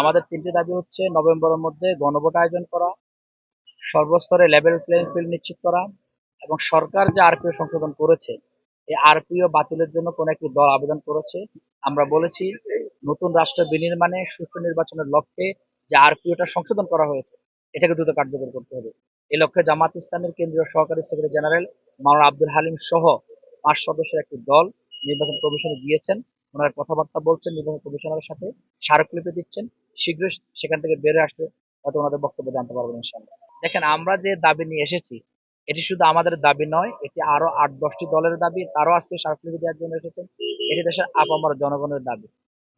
আমাদের তিনটি দাবি হচ্ছে, নভেম্বরের মধ্যে গণভোট আয়োজন করা, সর্বস্তরে লেভেল প্লেইং ফিল্ড নিশ্চিত করা এবং সরকার যে আরপিও সংশোধন করেছে, এই আরপিও বাতিলের জন্য কোন একটি দল আবেদন করেছে। আমরা বলেছি, নতুন রাষ্ট্র বিনির্মাণে সুষ্ঠু নির্বাচনের লক্ষ্যে যে আরপিওটা সংশোধন করা হয়েছে, এটাকে দ্রুত কার্যকর করতে হবে। এই লক্ষ্যে জামাত ইসলামের কেন্দ্রীয় সহকারী সেক্রেটারি জেনারেল মাওলানা আব্দুল হালিম সহ পাঁচ সদস্যের একটি দল নির্বাচন কমিশনে গিয়েছেন। ওনারা কথাবার্তা বলছেন নির্বাচন কমিশনারের সাথে স্মারকলিপি দিচ্ছেন। শীঘ্রই সেখান থেকে বেরিয়ে আসলে হয়তো ওনাদের বক্তব্য জানতে পারবেন ইনশাল্লাহ দেখেন, আমরা যে দাবি নিয়ে এসেছি, এটি শুধু আমাদের দাবি নয়, এটি আরও আট দশটি দলের দাবি, তারও আজকে স্মারকলিপি দেওয়ার জন্য এসেছেন। এটি দেশের আপামর জনগণের দাবি।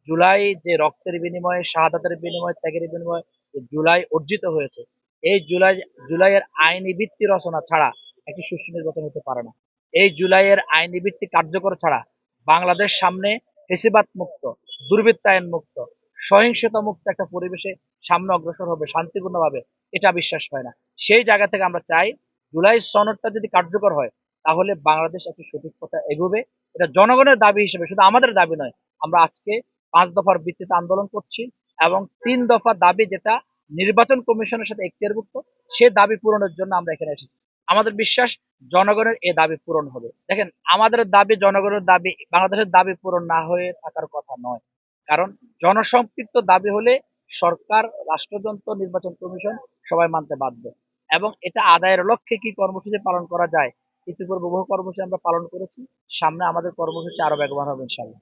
জুলাই যে রক্তের বিনিময়ে, শাহাদাতের বিনিময়ে, ত্যাগের বিনিময়ে জুলাই অর্জিত হয়েছে, এই জুলাই, জুলাইয়ের আইনি ভিত্তি রচনা ছাড়া একটি সুষ্ঠু নির্বাচন হতে পারে না। এই জুলাইয়ের আইনি ভিত্তি কার্যকর ছাড়া বাংলাদেশ সামনে ফেসিবাদ মুক্ত দুর্বৃত্তায়ন মুক্ত সহিংসতা মুক্ত একটা পরিবেশে সামনে অগ্রসর হবে, শান্তিপূর্ণভাবে। এটা বিশ্বাস হয় না। সেই জায়গা থেকে আমরা চাই, জুলাই সনদটা যদি কার্যকর হয়, তাহলে বাংলাদেশ একটি সঠিক পথে এগোবে। এটা জনগণের দাবি হিসেবে, শুধু আমাদের দাবি নয়, আমরা আজকে পাঁচ দফার ভিত্তিতে আন্দোলন করছি এবং তিন দফা দাবি যেটা নির্বাচন কমিশনের সাথে এখতিয়ারভুক্ত সে দাবি পূরণের জন্য আমরা এখানে এসেছি। আমাদের বিশ্বাস জনগণের এই দাবি পূরণ হবে। দেখেন, আমাদের দাবি, জনগণের দাবি, বাংলাদেশের দাবি পূরণ না হয়ে থাকার কথা নয়। কারণ জনসম্পৃক্ত দাবি হলে সরকার, রাষ্ট্রযন্ত্র, নির্বাচন কমিশন সবাই মানতে বাধ্য। এবং এটা আদায়ের লক্ষ্যে কি কর্মসূচি পালন করা যায়, ইতিপূর্বে বহু কর্মসূচি আমরা পালন করেছি। সামনে আমাদের কর্মসূচি আরও ব্যবহার হবে ইনশাল্লাহ